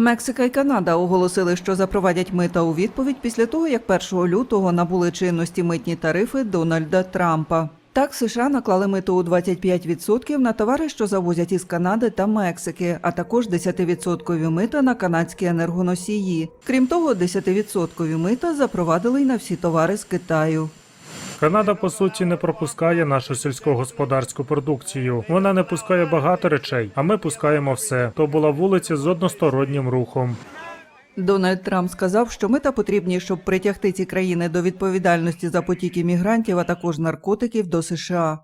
Мексика і Канада оголосили, що запровадять мита у відповідь після того, як 1 лютого набули чинності митні тарифи Дональда Трампа. Так, США наклали мито у 25% на товари, що завозять із Канади та Мексики, а також 10% мита на канадські енергоносії. Крім того, 10% мита запровадили й на всі товари з Китаю. Канада по суті не пропускає нашу сільськогосподарську продукцію. Вона не пускає багато речей, а ми пускаємо все. То була вулиця з одностороннім рухом. Дональд Трамп сказав, що мета потрібні, щоб притягти ці країни до відповідальності за потіки мігрантів, а також наркотиків до США.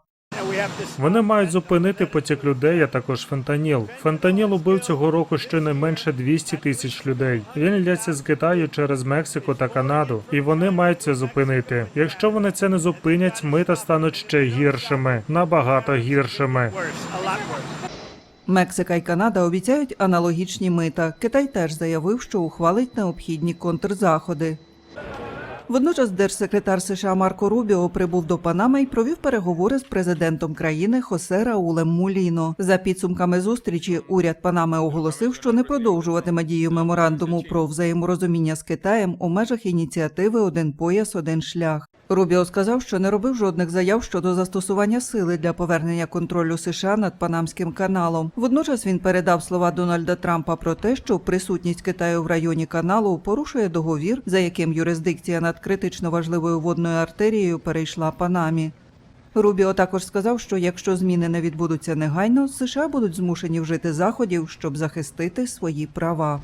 Вони мають зупинити потік людей, а також фентаніл. Фентаніл убив цього року щонайменше 200 тисяч людей. Він лється з Китаю через Мексику та Канаду, і вони мають це зупинити. Якщо вони це не зупинять, мита стануть ще гіршими, набагато гіршими. Мексика і Канада обіцяють аналогічні мита. Китай теж заявив, що ухвалить необхідні контрзаходи. Водночас держсекретар США Марко Рубіо прибув до Панами і провів переговори з президентом країни Хосе Раулем Муліно. За підсумками зустрічі уряд Панами оголосив, що не продовжуватиме дію меморандуму про взаєморозуміння з Китаєм у межах ініціативи Один пояс, один шлях. Рубіо сказав, що не робив жодних заяв щодо застосування сили для повернення контролю США над Панамським каналом. Водночас він передав слова Дональда Трампа про те, що присутність Китаю в районі каналу порушує договір, за яким юрисдикція над критично важливою водною артерією перейшла Панамі. Рубіо також сказав, що якщо зміни не відбудуться негайно, США будуть змушені вжити заходів, щоб захистити свої права.